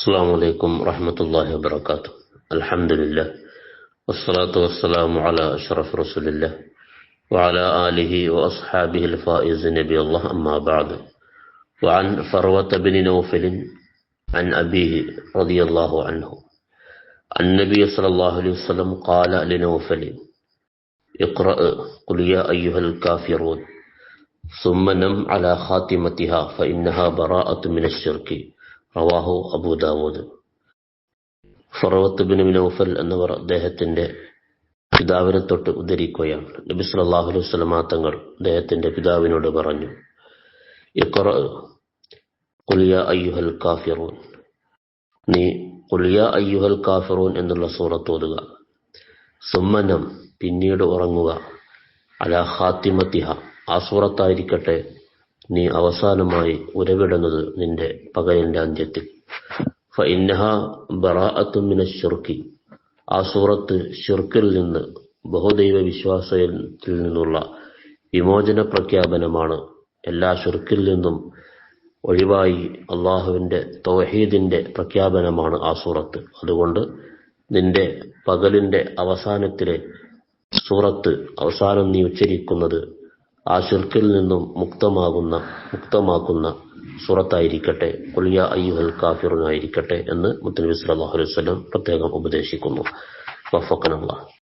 السلام عليكم ورحمة الله وبركاته. الحمد لله. والصلاة والسلام على أشرف رسول الله وعلى آله وأصحابه الفائز نبي الله أما بعد. وعن فروة بن نوفل عن أبيه رضي الله عنه. عن النبي صلى الله عليه وسلم قال لنوفل اقرأ قل يا أيها الكافرون. ثم نم على خاتمتها فإنها براءة من الشرك. റവാഹു Abu Dawood ഫറവത്ത് bin Nawfal എന്നിവർ അദ്ദേഹത്തിന്റെ പിതാവിനെ തൊട്ട് ഉദ്ധരിക്കുകയാണ്. നബി സല്ലല്ലാഹു അലൈഹി വസല്ലമ തങ്ങൾ അദ്ദേഹത്തിന്റെ പിതാവിനോട് പറഞ്ഞു അയ്യുഹൽ കാഫിറൂൻ. നീ കുലിയ അയ്യുഹൽ കാഫിറൂൻ എന്നുള്ള സൂറത്ത് ഓതുക. സുമ്മനം പിന്നീട് ഉറങ്ങുക. അല ഹാത്തിമത്തിഹ ആ സൂറത്തായിരിക്കട്ടെ. നീ അവസാനമായി ഉരവിടുന്നത് നിന്റെ പകലിന്റെ അന്ത്യത്തിൽ ഷിർക്കി ആ സൂറത്ത് ഷിർക്കിൽ നിന്ന് ബഹുദൈവ വിശ്വാസത്തിൽ നിന്നുള്ള വിമോചന പ്രഖ്യാപനമാണ്. എല്ലാ ഷിർക്കിൽ നിന്നും ഒഴിവായി അള്ളാഹുവിന്റെ തൗഹീദിന്റെ പ്രഖ്യാപനമാണ് ആ സൂറത്ത്. അതുകൊണ്ട് നിന്റെ പകലിന്റെ അവസാനത്തിലെ സൂറത്ത് അവസാനം നീ ഉച്ചരിക്കുന്നത് ആ ഷിർക്കിൽ നിന്നും മുക്തമാകുന്ന മുക്തമാക്കുന്ന സുറത്തായിരിക്കട്ടെ കുലിയ അയ്യുഹൽ കാഫിറുനായിരിക്കട്ടെ എന്ന് മുത്തനബി സല്ലല്ലാഹു അലൈഹി പ്രത്യേകം ഉപദേശിക്കുന്നു. വഫഖനല്ലാഹ്